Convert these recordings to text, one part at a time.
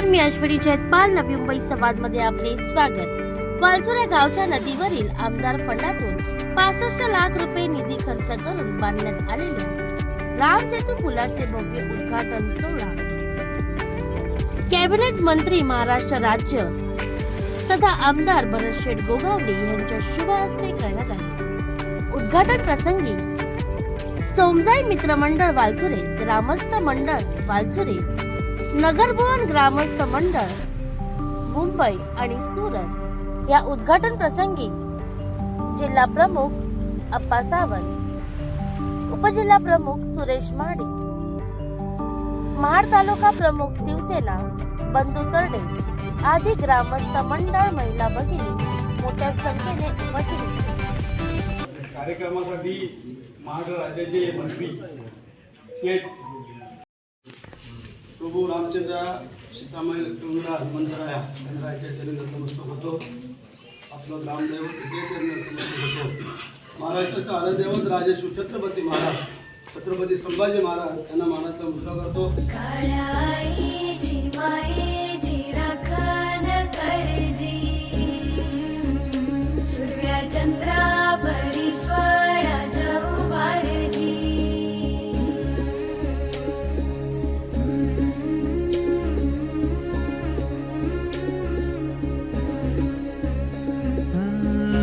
नमस्कार मी अश्विनी जयपाल नवी मुंबई संवादमध्ये आपले स्वागत. वालसुरा गावच्या नदीवरील आमदार फंडातून पासष्ट लाख रुपये निधी खर्च करून बांधण्यात आलेले राम सेतू पुलाचे भव्य उद्घाटन सोहळा. कॅबिनेट मंत्री महाराष्ट्र राज्य तथा आमदार भरत शेठ गोगावले यांच्या शुभ हस्ते करण्यात आले. उद्घाटन प्रसंगी सोमजाई मित्रमंडळ वालसुरे ग्रामस्थ मंडळ वालसुरे नगरभवन ग्रामस्थ मंडळ मुंबई आणि सुरत या उद्घाटन प्रसंगी जिल्हा प्रमुख अप्पा सावंत उपजिल्हा प्रमुख सुरेश माडी महाड तालुका प्रमुख शिवसेना बंधू तरडे आदी ग्रामस्थ मंडळ महिला भगिनी मोठ्या संख्येने उपस्थित होते. कार्यक्रमासाठी महाड राज्याचे मंत्री शेठ प्रभू रामचंद्र सीतामाई लक्ष्मणला हनुमंतराया यांना चरणी नतमस्तक होतो आपलं ग्रामदैव इथे चरणी नतमस्तक होतो महाराष्ट्राचा आराध्यवत राजे छत्रपती महाराज छत्रपती संभाजी महाराज यांना महाराजचा मुद्दा करतो.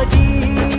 सावजी